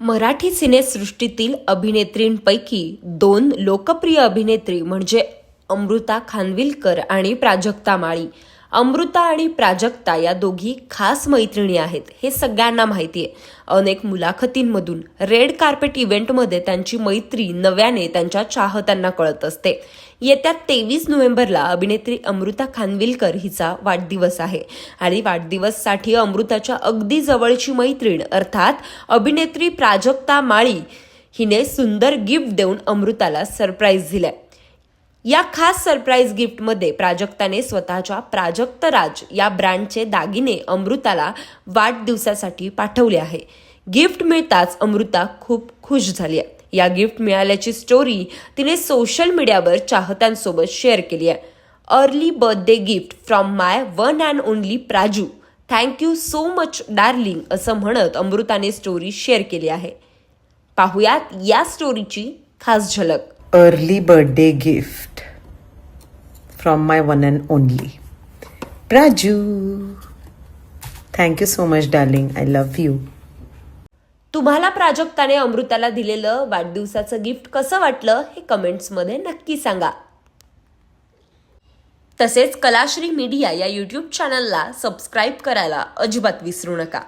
मराठी सिनेसृष्टीतील अभिनेत्रींपैकी दोन लोकप्रिय अभिनेत्री म्हणजे अमृता खानविलकर आणि प्राजक्ता माळी. अमृता आणि प्राजक्ता या दोघी खास मैत्रिणी आहेत हे सगळ्यांना माहिती आहे. अनेक मुलाखतींमधून रेड कार्पेट इव्हेंटमध्ये त्यांची मैत्री नव्याने त्यांच्या चाहत्यांना कळत असते. येत्या तेवीस नोव्हेंबरला अभिनेत्री अमृता खानविलकर हिचा वाढदिवस आहे आणि वाढदिवससाठी अमृताच्या अगदी जवळची मैत्रीण अर्थात अभिनेत्री प्राजक्ता माळी हिने सुंदर गिफ्ट देऊन अमृताला सरप्राईज दिलाय. या खास सरप्राईज गिफ्टमध्ये प्राजक्ताने स्वतःच्या प्राजक्त राज या ब्रँडचे दागिने अमृताला वाढदिवसासाठी पाठवले आहे. गिफ्ट मिळताच अमृता खूप खुश झाली आहे. या गिफ्ट मिळाल्याची स्टोरी तिने सोशल मीडियावर चाहत्यांसोबत शेअर केली आहे. Early birthday gift from my one and only Praju. Thank you so much darling असं म्हणत अमृताने स्टोरी शेअर केली आहे. पाहुयात या स्टोरीची खास झलक. Early birthday gift from my one and only Praju thank you so much darling I love you तुम्हाला प्राजक्ताने अमृताला दिलेलं वाढदिवसाचं गिफ्ट कसं वाटलं हे कमेंट्समध्ये नक्की सांगा. तसेच कलाश्री मीडिया या यूट्यूब चॅनलला सबस्क्राईब करायला अजिबात विसरू नका.